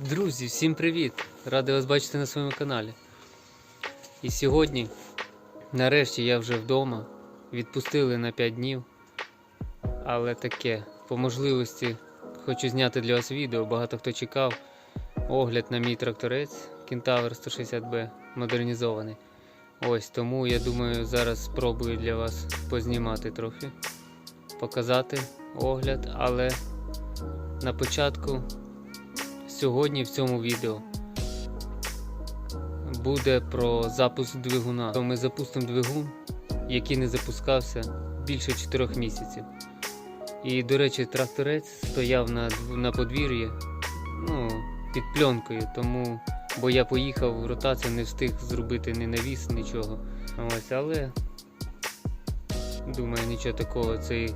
Друзі, всім привіт! Радий вас бачити на своєму каналі. І сьогодні, нарешті, я вже вдома. Відпустили на 5 днів. Але таке, по можливості, хочу зняти для вас відео. Багато хто чекав. Огляд на мій тракторець Кентавр 160B модернізований. Ось тому я думаю, зараз спробую для вас познімати трохи, показати огляд, але на початку Сьогодні в цьому відео буде про запуск двигуна. Ми запустимо двигун, який не запускався більше 4 місяців. І, до речі, тракторець стояв на, на подвір'ї ну, під пленкою, тому бо я поїхав ротацію, не встиг зробити ні навіс, нічого. Ось, але думаю, нічого такого. Цей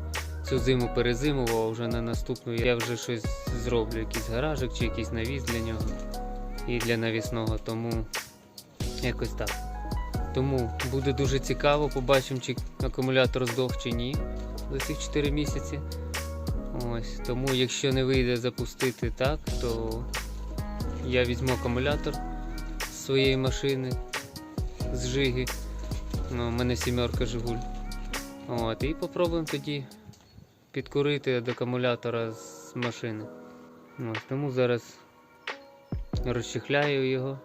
цю зиму перезимував, а вже на наступну я вже щось зроблю, якийсь гаражик чи якийсь навіс для нього і для навісного, тому якось так. Тому буде дуже цікаво, побачимо, чи акумулятор здох чи ні за ці 4 місяці. Ось, тому якщо не вийде запустити так, то я візьму акумулятор з своєї машини з Жиги. Ну, у мене сімерка Жигуль. От, і попробуємо тоді підкурити до акумулятора з машини. Ось, тому зараз розчехляю його,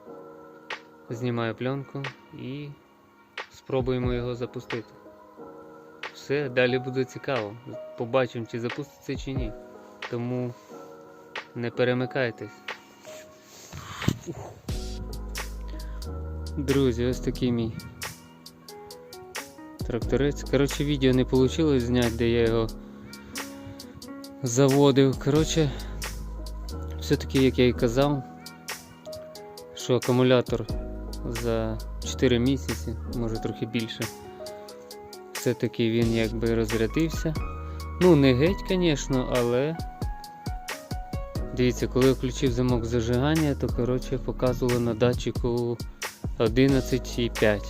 знімаю пленку і спробуємо його запустити. Все, далі буде цікаво. Побачимо, чи запуститься чи ні. Тому не перемикайтесь. Друзі, ось такий мій тракторець. Коротше, відео не вийшло зняти, де я його заводив. Коротше, все-таки, як я і казав, що акумулятор за 4 місяці, може трохи більше, все-таки він якби розрядився. Ну, не геть, звісно, але дивіться, коли я включив замок зажигання, то коротше показувало на датчику 11,5.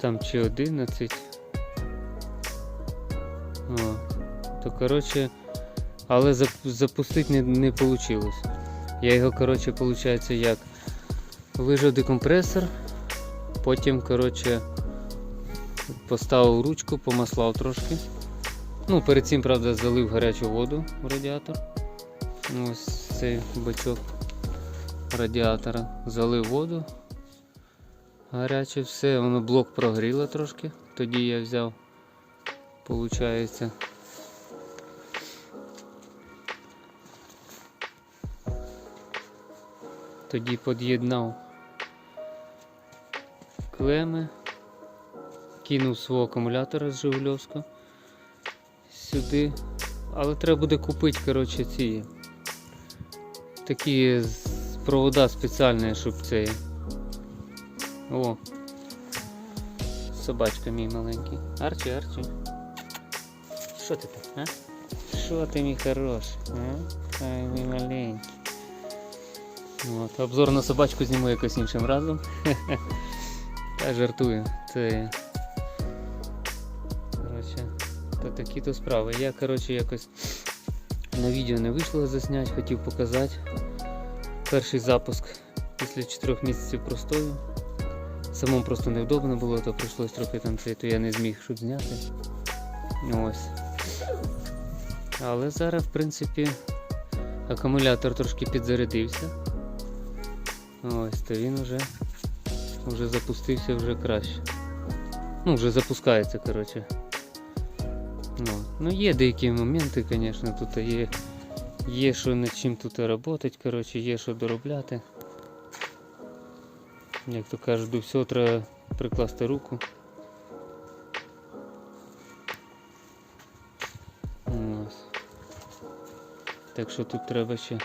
Там чи 11. О, то коротше, але запустити не, не вийшло. Я його, коротше, виходить як вижав декомпресор, потім, коротше, поставив ручку, помаслав трошки. Ну, перед цим, правда, залив гарячу воду в радіатор. Ось цей бачок радіатора. Залив воду. Гаряче все, воно блок прогріло трошки. Тоді я взяв получається. Тоді під'єднав клеми, кинув свого акумулятора з Жигульовського сюди. Але треба буде купити, коротше, ці такі провода спеціальні, щоб це. О, собачка мій маленький. Арчі, Арчі. Що ти там, а? Що ти мій хороший, а? Ай, мій маленький. От, обзор на собачку зніму якось іншим разом. Та жартую. Це. Коротше, то такі то справи. Я, коротше, якось на відео не вийшло засняти, хотів показати. Перший запуск після 4 місяців простою. Самому просто невдобно було, то прийшлось трохи там це, то я не зміг щоб зняти. Ось. Але зараз, в принципі, акумулятор трошки підзарядився. Ось, то він вже, вже запустився вже краще. Ну, вже запускається, коротше. Ну, ну є деякі моменти, звісно, тут є, є що над чим тут працювати, коротше, є що доробляти. Як то кажуть, до всього треба прикласти руку. Ось. Так що тут треба ще.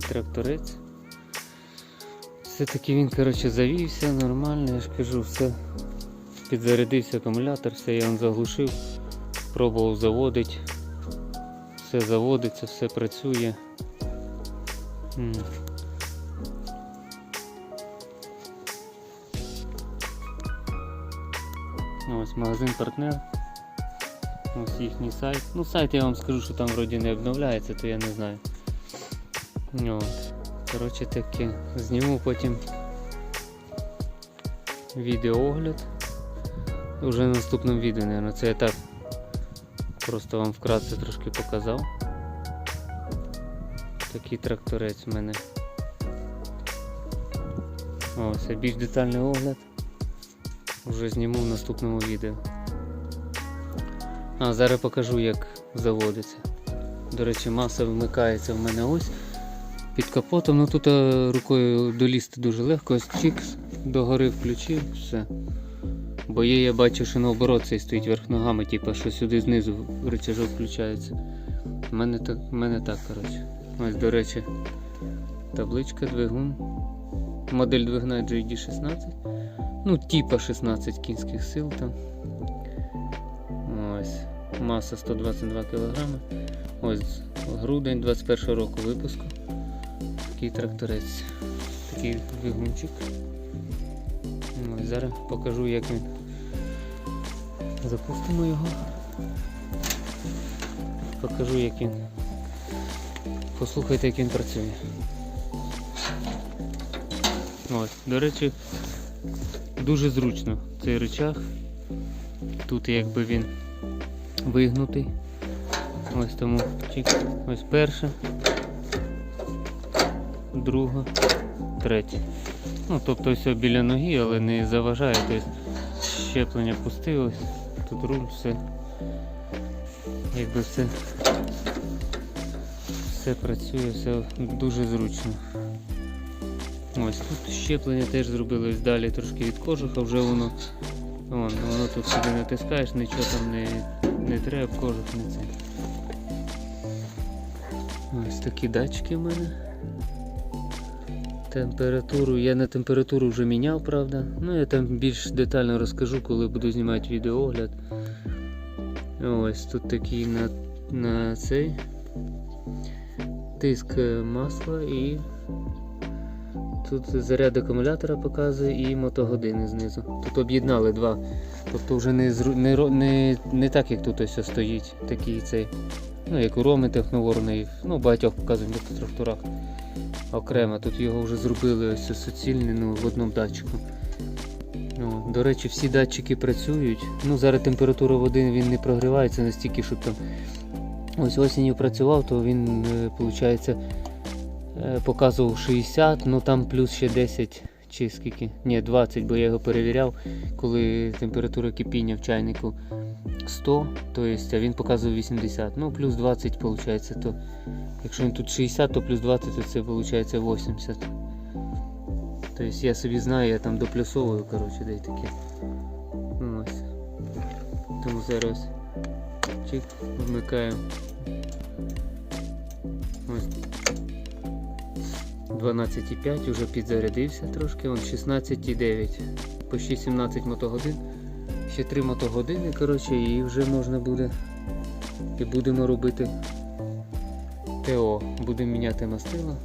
Такий тракторець. Все-таки він, коротше, завівся нормально, я ж кажу, все. Підзарядився акумулятор, все я вам заглушив, пробував заводити. Все заводиться, все працює. Ось магазин партнер. Ось їхній сайт. Ну сайт я вам скажу, що там вроді не обновляється, то я не знаю. От. Коротше таке. Зніму потім відеоогляд. Уже в наступному відео, наверное. Це я так просто вам вкратце трошки показав. Такий тракторець в мене. Ось, більш детальний огляд. Вже зніму в наступному відео. А, зараз покажу як заводиться. До речі, маса вмикається в мене ось під капотом. Ну тут е, рукою долізти дуже легко, ось чікс, догори включив, все. Бо є, я бачу, що наоборот цей стоїть верх ногами, типу, що сюди знизу рычажок включається. У мене так, у мене так, коротше. Ось, до речі, табличка, двигун. Модель двигуна GD16. Ну, типа 16 кінських сил там. Ось. Маса 122 кг. Ось грудень 21 року випуску. Такий тракторець. Такий двигунчик. Ось, зараз покажу як він. Запустимо його. Покажу як він. Послухайте як він працює. Ось, до речі, дуже зручно цей рычаг. Тут якби він вигнутий. Ось тому. Ось перша, друга, третя. Ну, тобто все біля ноги, але не заважає. Тобто щеплення пустилось, тут руль, все. Якби все, все працює, все дуже зручно. Ось тут щеплення теж зробили ось далі трошки від кожуха, вже воно вон, воно тут сюди натискаєш, нічого там не, не треба, кожух не це. Ось такі датчики в мене. Температуру, я на температуру вже міняв, правда. Ну я там більш детально розкажу, коли буду знімати відеоогляд. Ось тут такий на, на цей тиск масла і Тут заряд акумулятора показує і мотогодини знизу. Тут об'єднали два. Тобто вже не не, не, не так, як тут ось стоїть, такий цей. Ну, як у Роми техноворний, ну, багатьох показують на тракторах. Окремо. Тут його вже зробили ось суцільний ну, в одному датчику. Ну, до речі, всі датчики працюють. Ну, зараз температура води він не прогрівається настільки, щоб там ось осінню працював, то він, виходить, Е, показував 60, ну там плюс ще 10 чи скільки, ні, 20, бо я його перевіряв, коли температура кипіння в чайнику 100, то есть, а він показував 80, ну плюс 20 виходить, то якщо він тут 60, то плюс 20, то це виходить 80. Тобто я собі знаю, я там доплюсовую, коротше, де таке. Ну, ось. Тому зараз чик, вмикаємо. Ось 12,5 вже підзарядився трошки, он 16,9. Почти 17 мотогодин. Ще 3 мотогодини, коротше, і вже можна буде. І будемо робити ТО. Будемо міняти мастило.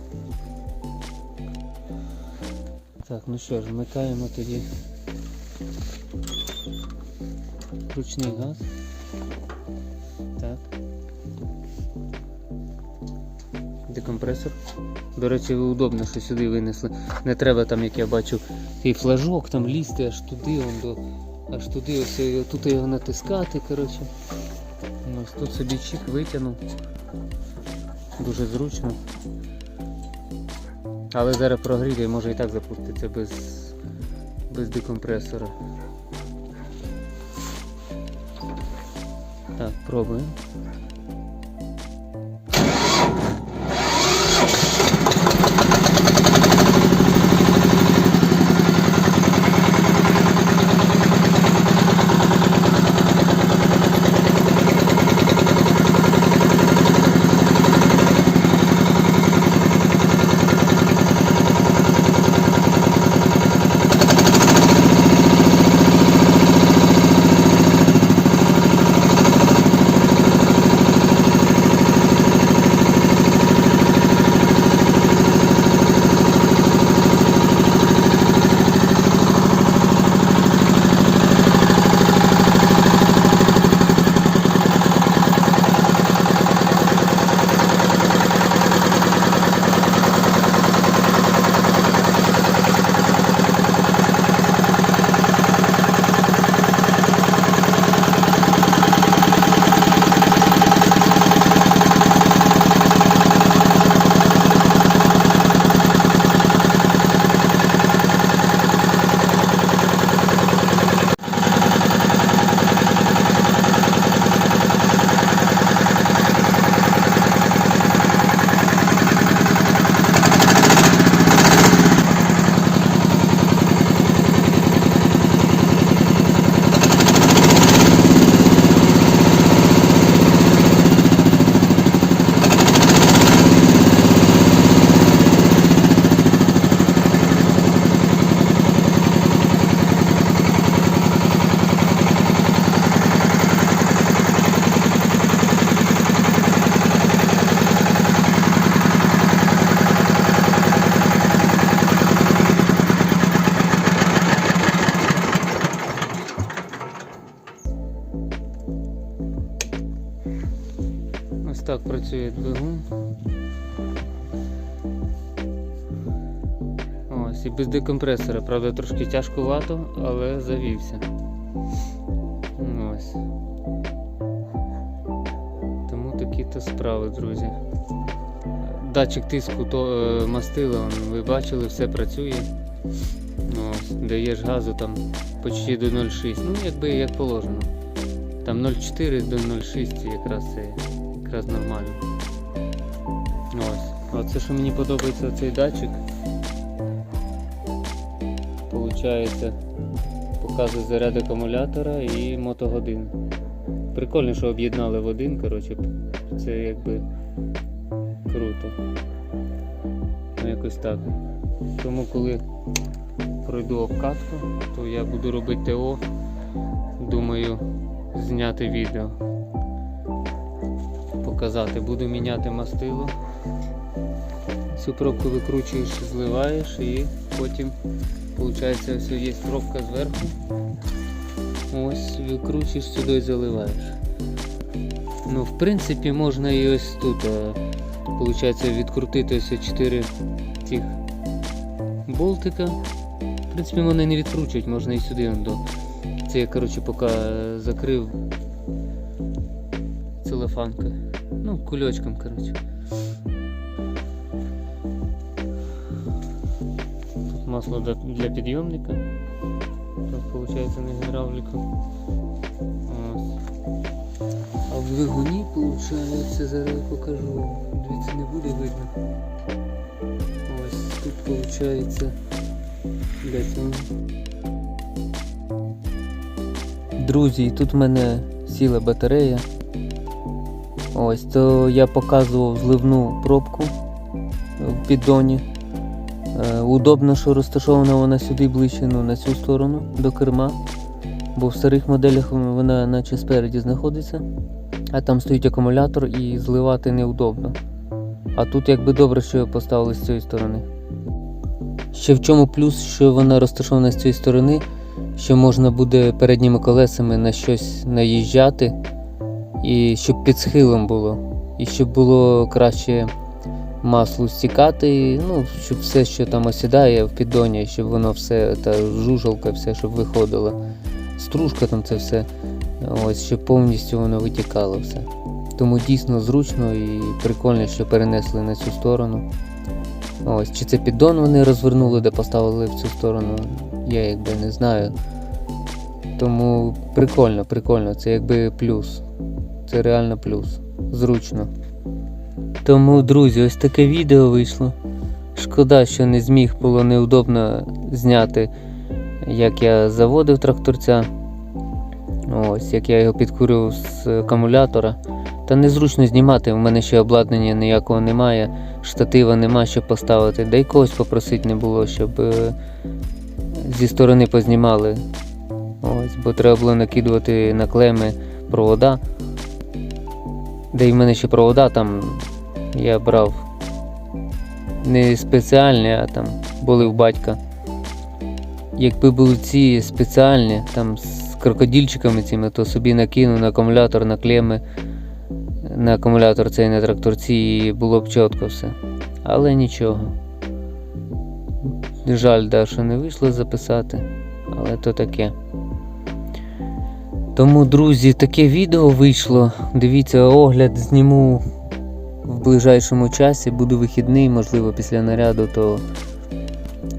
Так, ну що ж, вмикаємо тоді ручний газ. Декомпресор. До речі, удобно, що сюди винесли. Не треба там, як я бачу, цей флажок там лізти аж туди, он до, аж туди, ось його- тут його натискати. коротше. Ось тут собі чик витягнув. Дуже зручно. Але зараз прогріє, може і так запуститься без, без декомпресора. Так, пробуємо. Так працює двигун. Ось, і без декомпресора, правда, трошки тяжкувато, але завівся. Ось. Тому такі то справи, друзі. Датчик тиску то е, мастила, ви бачили, все працює. Ось, даєш газу там почти до 0,6. Ну, якби як положено. Там 0,4 до 0,6 якраз це якраз нормально. Ось. Оце що мені подобається цей датчик. Получається, показує заряд акумулятора і мотогодин. Прикольно, що об'єднали в один, коротше, це якби круто. Ну якось так. Тому коли пройду обкатку, то я буду робити ТО. Думаю, зняти відео. Показати. Буду міняти мастило. Цю пробку викручуєш, зливаєш і потім виходить ось є пробка зверху. Ось викручуєш сюди і заливаєш. Ну, в принципі, можна і ось тут. Получається відкрутити ось 4 тих болтика. В принципі, вони не відкручують, можна і сюди. До. Це я коротше поки закрив целофанкою. Ну, кульочком, коротше. Тут масло для, для підйомника. Тут виходить на гідравліку. А в двигуні виходить, зараз я покажу. Дивіться, не буде видно. Ось тут виходить. Десь воно. Друзі, тут в мене сіла батарея. Ось, то я показував зливну пробку в піддоні. Е, удобно, що розташована вона сюди ближче, ну, на цю сторону до керма. Бо в старих моделях вона наче спереді знаходиться, а там стоїть акумулятор і зливати неудобно. А тут якби добре, що його поставили з цієї сторони. Ще в чому плюс, що вона розташована з цієї сторони, що можна буде передніми колесами на щось наїжджати, і щоб під схилом було, і щоб було краще масло стікати, ну, щоб все, що там осідає в піддоні, щоб воно все, та жужалка, все, щоб виходило. Стружка там це все, ось, щоб повністю воно витікало все. Тому дійсно зручно і прикольно, що перенесли на цю сторону. Ось, чи це піддон вони розвернули, де поставили в цю сторону, я якби не знаю. Тому прикольно, прикольно, це якби плюс. Це реально плюс. Зручно. Тому, друзі, ось таке відео вийшло. Шкода, що не зміг, було неудобно зняти, як я заводив тракторця. Ось, як я його підкурював з акумулятора. Та незручно знімати, в мене ще обладнання ніякого немає, штатива нема, щоб поставити, да й когось попросити не було, щоб е, зі сторони познімали. Ось, бо треба було накидувати на клеми провода. Де й в мене ще провода там я брав не спеціальні, а там були в батька. Якби були ці спеціальні, там з крокодильчиками цими, то собі накинув на акумулятор, на клеми, на акумулятор цей на тракторці і було б чітко все. Але нічого. Жаль, да, що не вийшло записати, але то таке. Тому, друзі, таке відео вийшло. Дивіться, огляд зніму в ближайшому часі. Буду вихідний, можливо, після наряду, то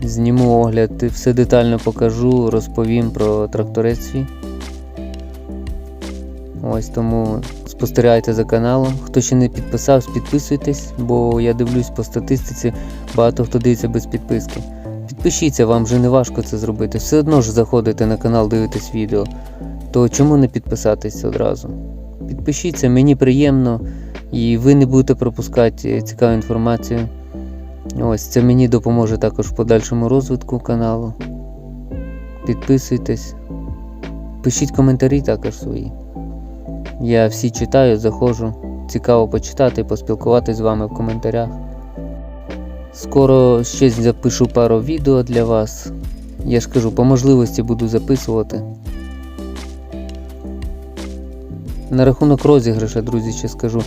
зніму огляд, все детально покажу, розповім про тракторець. Ось тому спостерігайте за каналом. Хто ще не підписався, підписуйтесь, бо я дивлюсь по статистиці, багато хто дивиться без підписки. Підпишіться, вам вже не важко це зробити. Все одно ж заходите на канал, дивитесь відео. То чому не підписатись одразу? Підпишіться, мені приємно і ви не будете пропускати цікаву інформацію. Ось це мені допоможе також в подальшому розвитку каналу. Підписуйтесь, пишіть коментарі також свої. Я всі читаю, заходжу. Цікаво почитати і поспілкуватися з вами в коментарях. Скоро ще запишу пару відео для вас. Я ж кажу, по можливості буду записувати. На рахунок розіграша, друзі, ще скажу.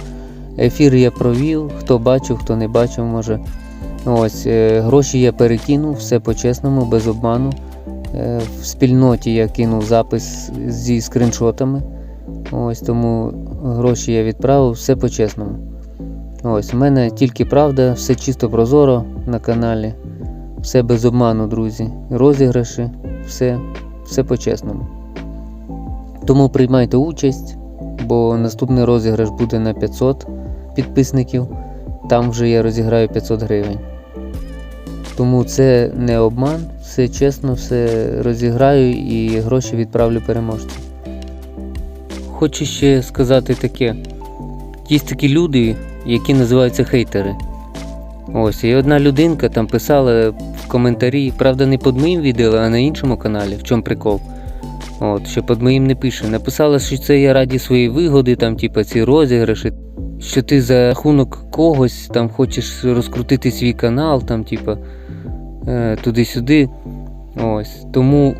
Ефір я провів, хто бачив, хто не бачив, може. Ось, е, гроші я перекинув, все по-чесному, без обману. Е, В спільноті я кинув запис зі скріншотами. Ось тому гроші я відправив, все по-чесному. Ось, у мене тільки правда, все чисто прозоро на каналі. Все без обману, друзі. Розіграші, все, все по-чесному. Тому приймайте участь, бо наступний розіграш буде на 500 підписників. Там вже я розіграю 500 гривень. Тому це не обман, все чесно, все розіграю і гроші відправлю переможцю. Хочу ще сказати таке: є такі люди, які називаються хейтери. Ось, і одна людинка там писала в коментарі, правда, не під моїм відео, а на іншому каналі, в чому прикол. От, що під моїм не пише. Написала, що це я раді своєї вигоди, там, типа, ці розіграші, що ти за рахунок когось там хочеш розкрутити свій канал, там, типа, е, туди-сюди. Ось. Тому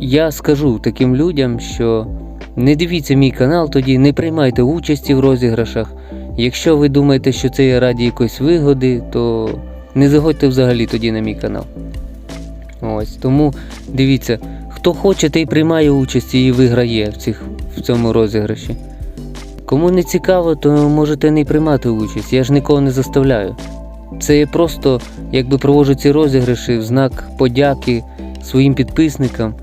я скажу таким людям, що не дивіться мій канал тоді, не приймайте участі в розіграшах. Якщо ви думаєте, що це є раді якоїсь вигоди, то не заходьте взагалі тоді на мій канал. Ось, тому дивіться, хто хоче, той приймає участь і виграє в, цих, в цьому розіграші. Кому не цікаво, то можете не приймати участь. Я ж нікого не заставляю. Це я просто якби проводжу ці розіграші в знак подяки своїм підписникам,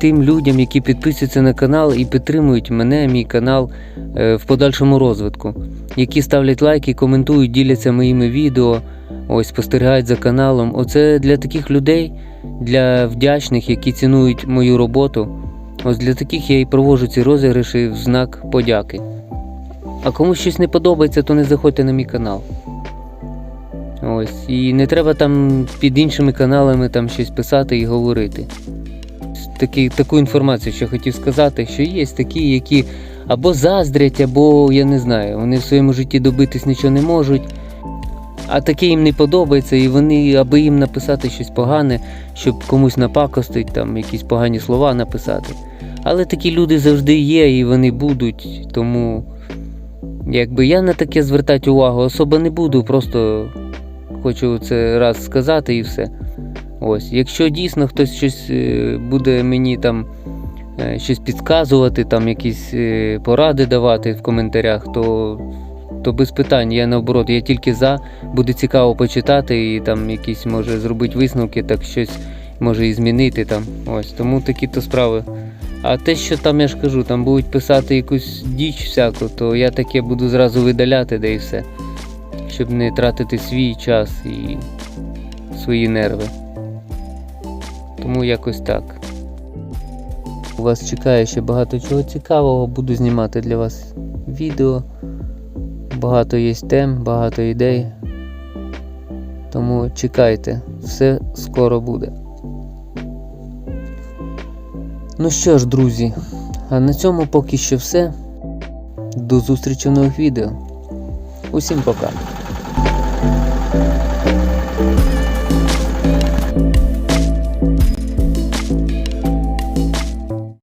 тим людям, які підписуються на канал і підтримують мене, мій канал е, в подальшому розвитку, які ставлять лайки, коментують, діляться моїми відео, ось спостерігають за каналом. Оце для таких людей, для вдячних, які цінують мою роботу. Ось для таких я і проводжу ці розіграші в знак подяки. А кому щось не подобається, то не заходьте на мій канал. Ось. І не треба там під іншими каналами там щось писати і говорити. Такі, таку інформацію, що хотів сказати, що є такі, які або заздрять, або я не знаю, вони в своєму житті добитись нічого не можуть. А таке їм не подобається, і вони, аби їм написати щось погане, щоб комусь напакостить, там якісь погані слова написати. Але такі люди завжди є і вони будуть. Тому якби я на таке звертати увагу особо не буду, просто хочу це раз сказати і все. Ось, якщо дійсно хтось щось е, буде мені там е, щось підказувати, там якісь е, поради давати в коментарях, то, то без питань. Я наоборот, я тільки за, буде цікаво почитати і там якісь може зробити висновки, так щось може і змінити там. Ось, тому такі то справи. А те, що там я ж кажу, там будуть писати якусь діч всяку, то я таке буду зразу видаляти, де і все. Щоб не тратити свій час і свої нерви. Тому якось так. У вас чекає ще багато чого цікавого, буду знімати для вас відео. Багато є тем, багато ідей. Тому чекайте, все скоро буде. Ну що ж, друзі, а на цьому поки що все. До зустрічі в нових відео. Усім пока.